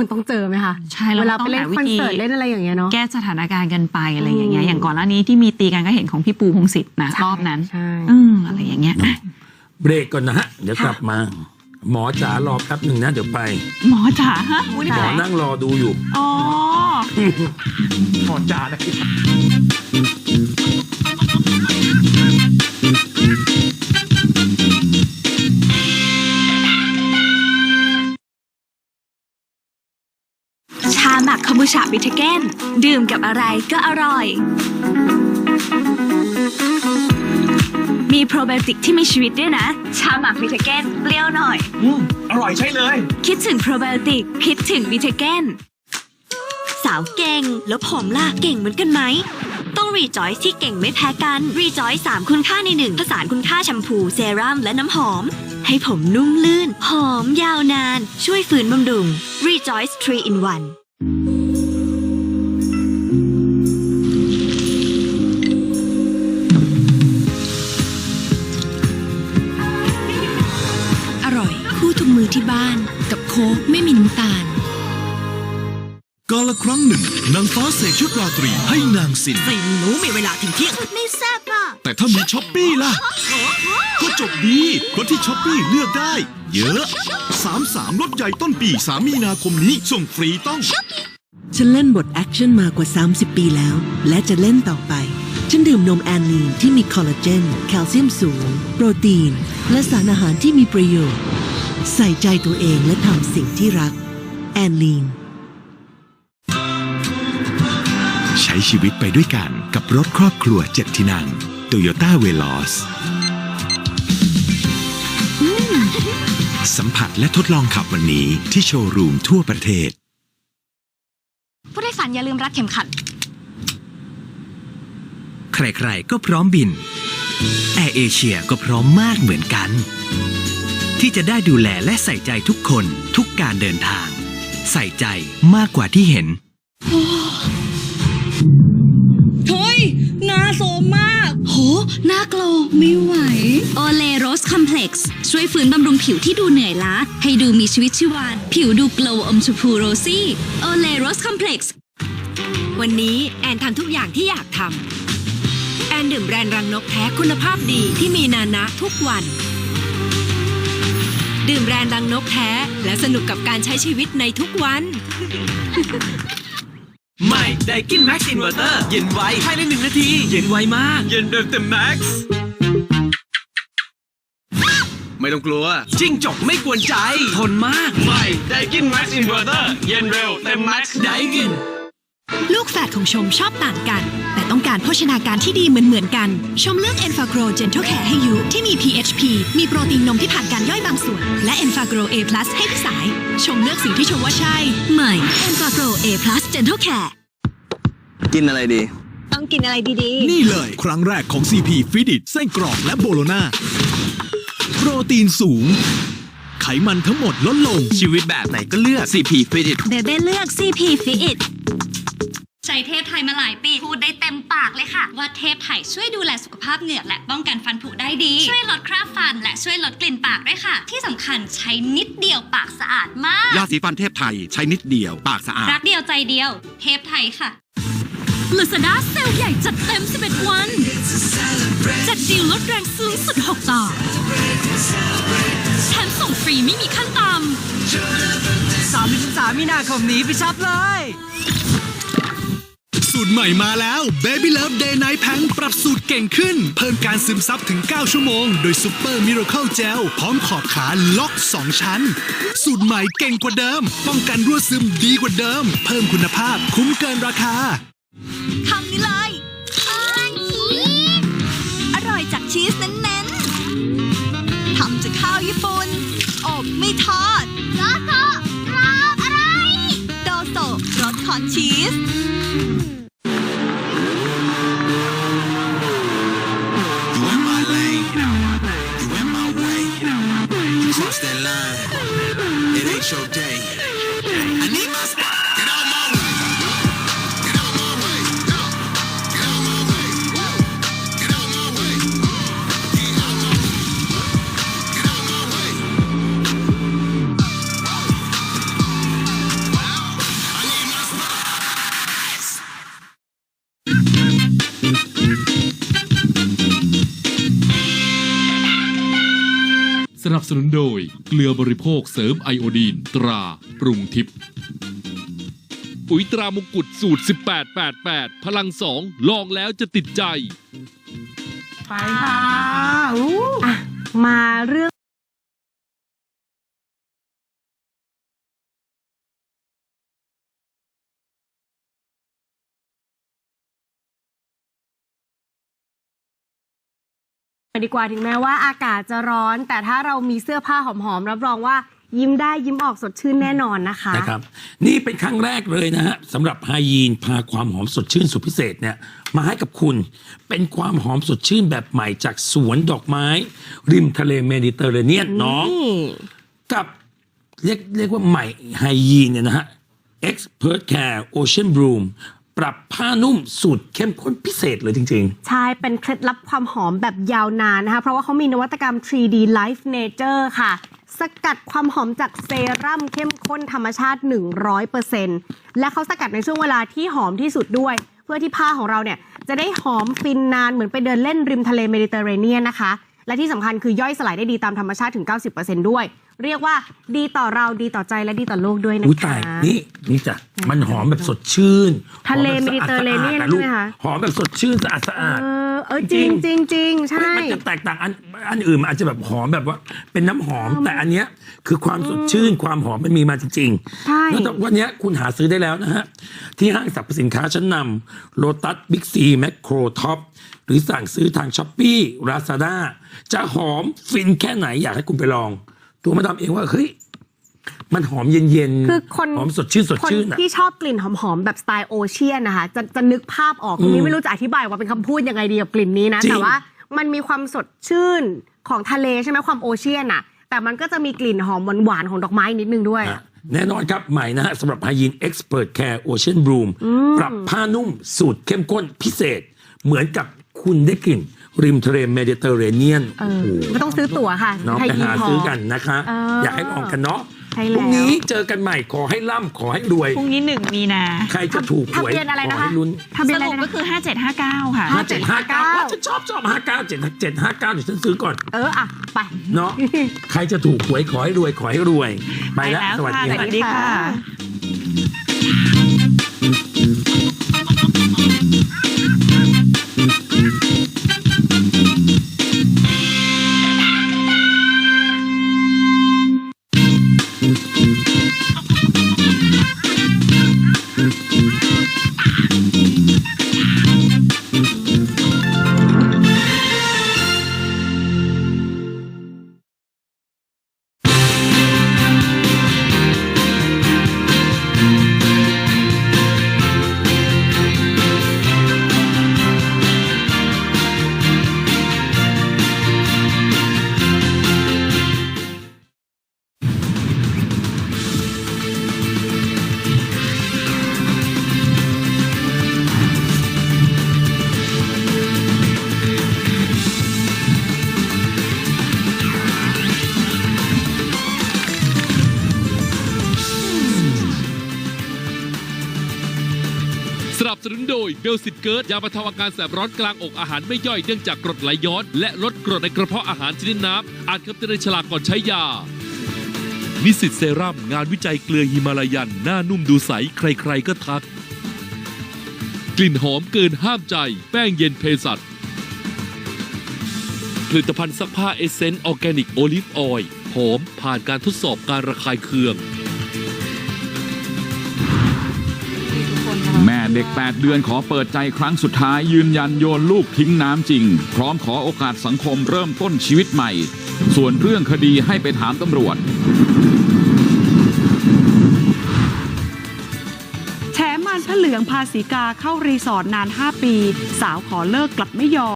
คนต้องเจอไหมคะใช่เราเวลาไปเล่นต้องหาวิธีคอนเสิร์ตเล่นอะไรอย่างเงี้ยเนาะแก้สถานการณ์กันไปอะไรอย่างเงี้ยอืมอย่างก่อนหน้านี้ที่มีตีกันก็เห็นของพี่ปูพงศิษฐ์นะใช่รอบนั้นใช่อืมอะไรอย่างเงี้ยอะเบรกก่อนนะฮะเดี๋ยวกลับมา หมอจ๋ารอแป๊บหนึ่งนะเดี๋ยวไป หมอจ๋าฮะวุ้นหมอไหนนั่งรอดูอยู่อ๋อหมอจ่านะ บูชาบิทเกนดื่มกับอะไรก็อร่อย มีโปรไบโอติกที่มีชีวิตด้วยนะ ชาหมักบิทเกนเปรี้ยวหน่อย อืมอร่อยใช่เลย คิดถึงโปรไบโอติก คิดถึงบิทเกนสาวเก่ง แล้วผมล่ะเก่งเหมือนกันไหม ต้องรีจอยที่เก่งไม่แพ้กันรีจอยสามคุณค่าในหนึ่งผสานคุณค่าแชมพูเซรั่มและน้ำหอม ให้ผมนุ่มลื่น หอมยาวนาน ช่วยฝืนบำรุง Rejoice 3 in 1 ทุกมือที่บ้านกับโค้กไม่มีน้ำตาลกาละครั้งหนึ่ง นางฟ้าเสกชุดราตรีให้นางสินสินหนูมีเวลาถึงเที่ยงไม่แซ่บอะแต่ถ้ามีช้อปปี้ล่ะ ก็จบดีเพราะที่ช้อปปี้เลือกได้ เยอะสามสามลดใหญ่ต้นปี3มีนาคมนี้ ส่งฟรีต้อง ฉันเล่นบทแอคชั่นมากว่า 30 ปีแล้ว และจะเล่นต่อไป ฉันดื่มนมแอนลีนที่มีคอลลาเจน แคลเซียมสูง โปรตีน และสารอาหารที่มีประโยชน์ ใส่ใจตัวเองและทำสิ่งที่รัก แอนลีน ใช้ชีวิตไปด้วยกันกับรถครอบครัวเจ็ดที่นั่ง Toyota Veloz สัมผัสและทดลองขับวันนี้ที่โชว์รูมทั่วประเทศ ผู้โดยสารอย่าลืมรัดเข็มขัด ใครๆ ก็พร้อมบินแอร์เอเชียก็พร้อมมากเหมือนกัน ที่จะได้ดูแลและใส่ใจทุกคนทุกการเดินทาง ใส่ใจมากกว่าที่เห็น เฮ้ยหน้าโซมมาก โหหน้าโกลว์ไม่ไหว โอเลโรสคอมเพล็กซ์ช่วยฟื้นบำรุงผิวที่ดูเหนื่อยล้า ให้ดูมีชีวิตชีวาผิวดูโกลว์อมชมพูโรซี่โอเลโรสคอมเพล็กซ์วันนี้แอนทำทุกอย่างที่อยากทำแอนดื่มแบรนด์รังนกแท้คุณภาพดีที่มีนานะทุกวัน ดื่มแบรนด์รังนกแท้ และสนุกกับการใช้ชีวิตในทุกวัน ใหม่ไดกินแม็กซ์อินเวอร์เตอร์เย็นไวภายในหนึ่งนาที เย็นไวมาก เย็นแบบเต็มแม็กซ์ไม่ต้องกลัว จิ้งจกไม่กวนใจ ทนมาก ใหม่ไดกินแม็กซ์อินเวอร์เตอร์เย็นเร็วเต็มแม็กซ์ไดกิน ลูกแฝดของชมชอบต่างกัน แต่ต้องการโภชนาการที่ดีเหมือนเหมือนๆกัน ชมเลือก e n f a g r o Gentle Care ให้ยุที่มี PHP มีโปรตีนนมที่ผ่านการย่อยบางส่วน และ e n f a g r o A+ ให้พี่สาย ชมเลือกสิ่งที่ชมว่าใช่ ใหม่ e n f a g r o A+ Gentle Care กินอะไรดี ต้องกินอะไรดีนี่เลยครั้งแรกของ CP f i t i t เส้นกรอบและโบโลนาโปรตีนสูง ไขมันทั้งหมดลดลงชีวิตแบบไหนก็เลือก CP Fit It ๆเบเบ้เลือก CP Fit ใช้เทพไทยมาหลายปีพูดได้เต็มปากเลยค่ะ ว่าเทพไทยช่วยดูแลสุขภาพเหงือกและป้องกันฟันผุได้ดี ช่วยลดคราบฟัน และช่วยลดกลิ่นปากด้วยค่ะ ที่สำคัญใช้นิดเดียวปากสะอาดมาก ยาสีฟันเทพไทยใช้นิดเดียวปากสะอาด รักเดียวใจเดียว เทพไทยค่ะ Lazada เซลล์ใหญ่จัดเต็ม 11 วัน จัดดีลลดแรงสูงสุด 6 ต่อแถมส่งฟรีไม่มีขั้นต่ำ33มีนาคมนี้ไปช็อปเลย สูตรใหม่มาแล้ว Baby Love Day Night Pant ปรับสูตรเก่งขึ้น เพิ่มการซึมซับถึง 9 ชั่วโมง โดยซุปเปอร์มิ r a เคิลเจลพร้อมขอบขาล็อก 2 ชั้น สูตรใหม่เก่งกว่าเดิม ป้องกันรั่วซึมดีกว่าเดิม เพิ่มคุณภาพคุ้มเกินราคาคำนี้เลยอร่อยจากชีสเน้นๆทำจากข้าวญี่ปุ่นอบไม่ทอดโดโซรออะไรโดโซรสคอนชีส สนับสนุนโดยเกลือบริโภคเสริมไอโอดีนตราปรุงทิพย์ปุ๋ยตรามงกุฎสูตร 1888 พลังสองลองแล้วจะติดใจ ไปค่ะ อะมาเรื่อง ดีกว่าถึงแม้ว่าอากาศจะร้อน แต่ถ้าเรามีเสื้อผ้าหอมๆรับรองว่ายิ้มได้ยิ้มออกสดชื่นแน่นอนนะคะนะครับนี่เป็นครั้งแรกเลยนะฮะสำหรับไฮยีนพาความหอมสดชื่นสุดพิเศษเนี่ยมาให้กับคุณเป็นความหอมสดชื่นแบบใหม่จากสวนดอกไม้ ริมทะเลเมดิเตอร์เรเนียนน้องกับเรียกเรียกว่าใหม่ไฮยีนเนี่ยนะฮะ Expert Care Ocean Bloom ปรับผ้านุ่มสูตรเข้มข้นพิเศษเลยจริง ใช่ เป็นเคล็ดลับความหอมแบบยาวนานนะคะ เพราะว่าเขามีนวัตกรรม 3D Life Nature ค่ะ สกัดความหอมจากเซรั่มเข้มข้นธรรมชาติ 100%และเขาสกัดในช่วงเวลาที่หอมที่สุดด้วย เพื่อที่ผ้าของเราเนี่ย จะได้หอมฟินนานเหมือนไปเดินเล่นริมทะเลเมดิเตอร์เรเนียนนะคะ และที่สำคัญคือย่อยสลายได้ดีตามธรรมชาติถึง 90%ด้วย เรียกว่าดีต่อเราดีต่อใจและดีต่อโลกด้วยๆนะอุ้ยคะตายนี่นี่จ้ะมันหอมแบบสดชื่นทะเลหอเมแบบดิเตอร์เรเนียนสะอาดๆะลูกใช่ไหมคะ หอมแบบสดชื่นสะอาดสะอาด เออเออจริงจริงจริงใช่เฮ้ยมันจะแตกต่างอันอันอื่นมันอาจจะแบบหอมแบบว่า เป็นน้ำหอมแต่อันเนี้ยคือความสดชื่นความหอมมันมีมาจริงใช่ๆแล้ววันเนี้ยคุณหาซื้อได้แล้วนะฮะ ที่ห้างสรรพสินค้าชั้นนำโลตัสบิ๊กซีแมคโครท็อปหรือสั่งซื้อทางช้อปปี้ราซาด้าจะหอมฟินแค่ไหนอยากให้คุณไปลอง ตัวมาดามเองว่าเฮ้ยมันหอมเย็นๆคือคนหอมสดชื่นสดคนชื่นอะที่ชอบกลิ่นหอมๆแบบสไตล์โอเชียนนะคะจะจะนึกภาพออกคุณนี่ไม่รู้จะอธิบายว่าเป็นคำพูดยังไงดีกับกลิ่นนี้นะจริงแต่ว่ามันมีความสดชื่นของทะเลใช่ไหมความโอเชียนอะแต่มันก็จะมีกลิ่นหอมหวานๆของดอกไม้นิดนึงด้วยอะแน่นอนครับใหม่นะฮะสำหรับไฮยีน Expert Care Ocean Bloom ปรับผ้านุ่มสูตรเข้มข้นพิเศษ เหมือนกับคุณได้กลิ่น ริมทะเลเมดิเตอร์เรเนียนเออไม่ต้องซื้อตั๋วค่ะน้องไทยไปยีหาพซื้อกันนะคะ เออออยากให้ลองกันเนาะใช่พแล้วรุ่งนี้เจอกันใหม่ขอให้ร่ำขอให้รวย พรุ่งนี้หนึ่งมีนาใครจะถูกหวยทะเบียนอะไรขนะอคะ ให้ลุ้นทะเบียนสอะไรรุปนะก็คือ 5759 ค่ะ ห้าเจ็ดห้าเก้าฉันชอบชอบห้าเก้าเจ็ดเจ็ดห้าเก้าเดี๋ยวฉันซื้อก่อน เอออะ ไป เนาะ ใครจะถูกหวยขอให้รวยขอให้รวย ไปแล้ว สวัสดีสควัรับสดีค่ะ บสนุนโดยเบลสิตเกิร์ดยาบรรเทาอาการแสบร้อนกลางอกอาหารไม่ย่อยเนื่องจากกรดไหลย้อน และลดกรดในกระเพาะอาหารชนิดน้ำอ่านคำเตือนในฉลากก่อนใช้ยานิสิตเซรั่มงานวิจัยเกลือฮิมาลายัน หน้านุ่มดูใส ใครๆก็ทัก กลิ่นหอมเกินห้ามใจ แป้งเย็นเพสัตผลิตภัณฑ์ซักผ้าเอเซนต์ออร์แกนิกโอลิฟออยล์หอมผ่านการทดสอบการระคายเคือง เด็ก 8 เดือนขอเปิดใจครั้งสุดท้ายยืนยันโยนลูกทิ้งน้ำจริง พร้อมขอโอกาสสังคมเริ่มต้นชีวิตใหม่ ส่วนเรื่องคดีให้ไปถามตำรวจ แฉมันพระเหลืองพาสีกาเข้ารีสอร์ทนาน 5 ปี สาวขอเลิกกลับไม่ยอม